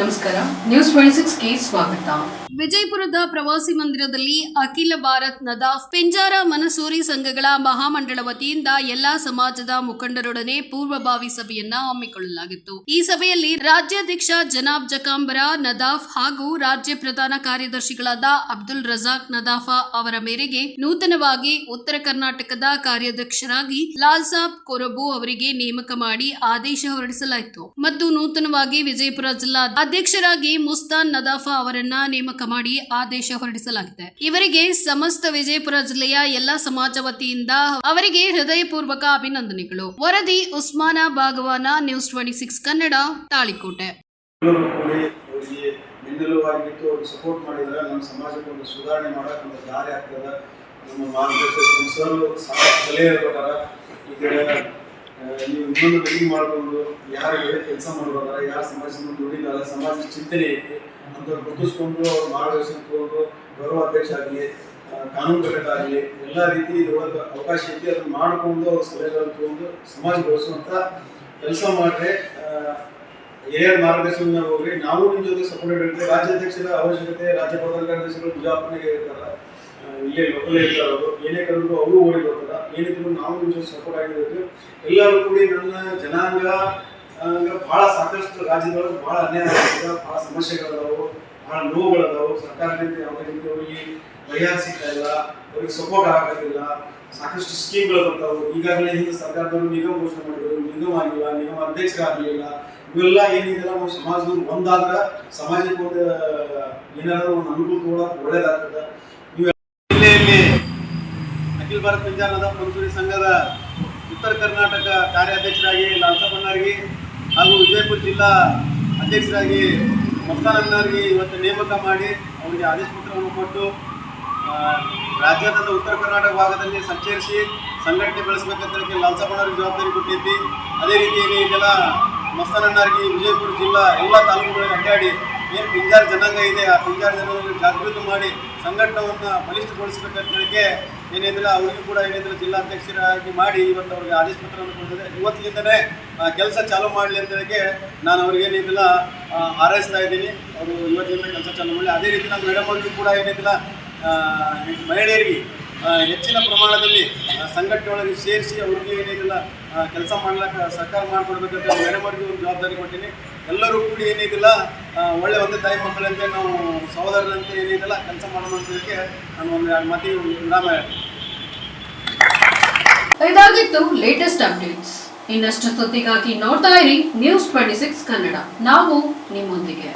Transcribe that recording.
ನಮಸ್ಕಾರ. News twenty ಸಿಕ್ಸ್ಗೆ ಸ್ವಾಗತ. ವಿಜಯಪುರದ ಪ್ರವಾಸಿ ಮಂದಿರದಲ್ಲಿ ಅಖಿಲ ಭಾರತ್ ನದಾಫ್ ಪಿಂಜಾರ ಮನಸೂರಿ ಸಂಘಗಳ ಮಹಾಮಂಡಳ ವತಿಯಿಂದ ಎಲ್ಲಾ ಸಮಾಜದ ಮುಖಂಡರೊಡನೆ ಪೂರ್ವಭಾವಿ ಸಭೆಯನ್ನ ಹಮ್ಮಿಕೊಳ್ಳಲಾಗಿತ್ತು. ಈ ಸಭೆಯಲ್ಲಿ ರಾಜ್ಯಾಧ್ಯಕ್ಷ ಜನಾಬ್ ಜಕಾಂಬರ, ನದಾಫ್ ಹಾಗೂ ರಾಜ್ಯ ಪ್ರಧಾನ ಕಾರ್ಯದರ್ಶಿಗಳಾದ ಅಬ್ದುಲ್ ರಜಾಕ್ ನದಾಫ ಅವರ ಮೇರೆಗೆ ನೂತನವಾಗಿ ಉತ್ತರ ಕರ್ನಾಟಕದ ಕಾರ್ಯಾಧ್ಯಕ್ಷರಾಗಿ ಲಾಲ್ ಸಾಬ್ ಕೊರಬು ಅವರಿಗೆ ನೇಮಕ ಮಾಡಿ ಆದೇಶ ಹೊರಡಿಸಲಾಯಿತು. ಮತ್ತು ನೂತನವಾಗಿ ವಿಜಯಪುರ ಜಿಲ್ಲಾ ಅಧ್ಯಕ್ಷರಾಗಿ ಮುಸ್ತಾನ್ ನದಾಫಾ ಅವರನ್ನ ನೇಮಕ ಮಾಡಿ ಆದೇಶ ಹೊರಡಿಸಲಾಗಿದೆ. ಇವರಿಗೆ ಸಮಸ್ತ ವಿಜಯಪುರ ಜಿಲ್ಲೆಯ ಎಲ್ಲಾ ಸಮಾಜ ವತಿಯಿಂದ ಅವರಿಗೆ ಹೃದಯಪೂರ್ವಕ ಅಭಿನಂದನೆಗಳು. ವರದಿ Usmana Bhagavana news twenty six Kannada, Talikote. ಸುಧಾರಣೆ ಮಾಡಕ್ಕೆ ನೀವು ಇನ್ನೊಂದು ಮೀಟಿಂಗ್ ಮಾಡ್ಕೊಂಡು ಯಾರು ಹೇಳಿ ಕೆಲಸ ಮಾಡ್ಬೋದಾರ ಯಾರು ಸಮಾಜ ಮುಂದೆ ದುಡಿದಾರ ಸಮಾಜ ಚಿಂತನೆ ಐತಿ ಅಂತ ಗುರುತಿಸ್ಕೊಂಡು ಅವ್ರ ಮಾರ್ಗದರ್ಶನ ತಗೊಂಡು ಗೌರವ ಅಧ್ಯಕ್ಷ ಆಗಲಿ ಕಾನೂನು ಘಟಕ ಆಗಲಿ, ಎಲ್ಲ ರೀತಿ ಇದ್ರೊಳಗೆ ಅವಕಾಶ ಐತಿ, ಅದನ್ನ ಮಾಡಿಕೊಂಡು ಅವ್ರ ಸಲಹೆಗಳನ್ನು ತಗೊಂಡು ಸಮಾಜ ಬೆಳೆಸುವಂತ ಕೆಲಸ ಮಾಡ್ರೆ ಹಿರಿಯರ ಮಾರ್ಗದರ್ಶನ ಹೋಗ್ರಿ ನಾವು ನಿಮ್ಮ ಜೊತೆ ಸಪೋರ್ಟ್ ಇರ್ತೀವಿ ರಾಜ್ಯಾಧ್ಯಕ್ಷರ, ಅವಶ್ಯಕತೆ ರಾಜ್ಯ ಪ್ರಧಾನ ಕಾರ್ಯದರ್ಶಿಗಳು ಬಿಜಾಪುರನಾಗೆ ಇರ್ತಾರ ಇಲ್ಲೇ ಲೋಕಲ್ ಇರ್ತಾರ ಅವರು ಏನೇ ಕರೆದ್ರು ಅವರು ಓಡಿ ಬರ್ತಾರ. ಏನಿದ್ರು ನಾವು ನಿಮ್ಮ ಜೊತೆ ಸಪೋರ್ಟ್ ಆಗಿರ್ತೀವಿ ಎಲ್ಲರೂ ಕೂಡಿ ನನ್ನ ಜನಾಂಗ ಬಹಳ ಸಾಕಷ್ಟು ರಾಜ್ಯದೊಳಗೆ ಬಹಳ ಅನ್ಯಾಯ ಆಗ್ತದೆ ಬಹಳ ಸಮಸ್ಯೆಗಳದಾವು ಬಹಳ ನೋವುಗಳದಾವು. ಸರ್ಕಾರದಿಂದ ಯಾವುದೇ ರೀತಿ ಅವರಿಗೆ ಸಿಗ್ತಾ ಇಲ್ಲ, ಅವ್ರಿಗೆ ಸಪೋರ್ಟ್ ಆಗೋದಿಲ್ಲ. ಸಾಕಷ್ಟು ಸ್ಕೀಮ್ಗಳು ಬರ್ತಾವು. ಈಗಾಗಲೇ ಹಿಂದೆ ಸರ್ಕಾರದವರು ನಿಗಮ ಘೋಷಣೆ ಮಾಡಿದ್ರು. ನಿಗಮ ಆಗಿಲ್ಲ, ನಿಗಮ ಅಧ್ಯಕ್ಷರಾಗಲಿಲ್ಲ. ಇವೆಲ್ಲ ಏನಿದೆಲ್ಲ ನಾವು ಸಮಾಜದಲ್ಲಿ ಒಂದಾದ್ರೆ ಸಮಾಜಕ್ಕೆ ಒಂದು, ಏನಾದ್ರು ಒಂದು ಅನುಕೂಲ ಒಳ್ಳೇದಾಗ್ತದೆ. ಜಿಲ್ಲೆಯಲ್ಲಿ ಅಖಿಲ ಭಾರತ ವಿಜ್ಞಾನದ ಮನ್ಸೂರಿ ಸಂಘದ ಉತ್ತರ ಕರ್ನಾಟಕ ಕಾರ್ಯಾಧ್ಯಕ್ಷರಾಗಿ ಲಾಲ್ಸಪ್ಪಣ್ಣರಿಗೆ ಹಾಗೂ ವಿಜಯಪುರ ಜಿಲ್ಲಾ ಅಧ್ಯಕ್ಷರಾಗಿ ಮಸ್ತಾನಣ್ಣರಿಗೆ ಇವತ್ತು ನೇಮಕ ಮಾಡಿ ಅವರಿಗೆ ಆದೇಶ ಪತ್ರವನ್ನು ಕೊಟ್ಟು ರಾಜ್ಯಾದ್ಯಂತ ಉತ್ತರ ಕರ್ನಾಟಕ ಭಾಗದಲ್ಲಿ ಸಂಚರಿಸಿ ಸಂಘಟನೆ ಬೆಳೆಸಬೇಕಂತ ಹೇಳಿ ಲಾಲ್ಸಪ್ಪಣ್ಣವ್ರಿಗೆ ಜವಾಬ್ದಾರಿ ಕೊಟ್ಟಿದ್ವಿ. ಅದೇ ರೀತಿಯಲ್ಲಿ ಇದೆಲ್ಲ ಮಸ್ತಾನಣ್ಣರಿಗೆ ವಿಜಯಪುರ ಜಿಲ್ಲಾ ಎಲ್ಲ ತಾಲೂಕುಗಳಿಗೆ ಅಡ್ಡಾಡಿ ಏನು ಪಿಂಜಾರ ಜನಾಂಗ ಇದೆ, ಆ ಪಿಂಜಾರ ಜನಾಂಗ ಜಾಗೃತಿ ಮಾಡಿ ಸಂಘಟನವನ್ನು ಬಲಿಷ್ಠಗೊಳಿಸಬೇಕಂತೇಳಿಕೆ ಏನಿದ್ರೆ ಅವರಿಗೂ ಕೂಡ ಏನಿದ್ರೆ ಜಿಲ್ಲಾಧ್ಯಕ್ಷರಾಗಿ ಮಾಡಿ ಇವತ್ತು ಅವ್ರಿಗೆ ಆದೇಶ ಪತ್ರವನ್ನು ಕೊಟ್ಟಿದೆ ಇವತ್ತಿನಿಂದಲೇ ಕೆಲಸ ಚಾಲೂ ಮಾಡಲಿ ಅಂತ ಹೇಳಿಕೆ ನಾನು ಅವ್ರಿಗೆ ಏನಿದ್ದಿಲ್ಲ ಹಾರೈಸ್ತಾ ಇದ್ದೀನಿ. ಅವರು ಇವತ್ತಿನಿಂದ ಕೆಲಸ ಚಾಲೂ ಮಾಡಲಿ. ಅದೇ ರೀತಿ ನಮ್ಮ ಮೇಡಮ್ ಅವ್ರಿಗೂ ಕೂಡ ಏನಿದ್ದಿಲ್ಲ ಮಹಿಳೆಯರಿಗೆ ಹೆಚ್ಚಿನ ಪ್ರಮಾಣದಲ್ಲಿ ಸಂಘಟನೆ ಒಳಗೆ ಸೇರಿಸಿ ಅವ್ರಿಗೆ ಏನಿದಿಲ್ಲ ಕೆಲಸ ಮಾಡ್ಲಿಕ್ಕೆ ಸರ್ಕಾರ ಮಾಡಿಕೊಡ್ಬೇಕಂತ ಮೇಡಮ್ ಅವ್ರಿಗೆ ಒಂದು ಜವಾಬ್ದಾರಿ ಕೊಟ್ಟಿನಿ. ಎಲ್ಲರೂ ಕೂಡಿ ಏನಿದಿಲ್ಲ ಒಳ್ಳೆ ಒಂದೇ ತಾಯಿ ಮಕ್ಕಳಂತೆ ನಾವು ಸಹೋದರರಂತೆ ಏನಿದಿಲ್ಲ, ಕೆಲಸ ಹೇಳಿಕೆ ನಾನು ಒಂದು ಎರಡು ಮಾತಿ ವಿರಾಮ ಇದಾಗಿತ್ತು ಲೇಟೆಸ್ಟ್ ಅಪ್ಡೇಟ್ಸ್ ಇನ್ನಷ್ಟು ಸುದ್ದಿಗಾಗಿ ನೋಡ್ತಾ ಇರಿ ನ್ಯೂಸ್ ಟ್ವೆಂಟಿ ಸಿಕ್ಸ್ ಕನ್ನಡ. ನಾವು ನಿಮ್ಮೊಂದಿಗೆ.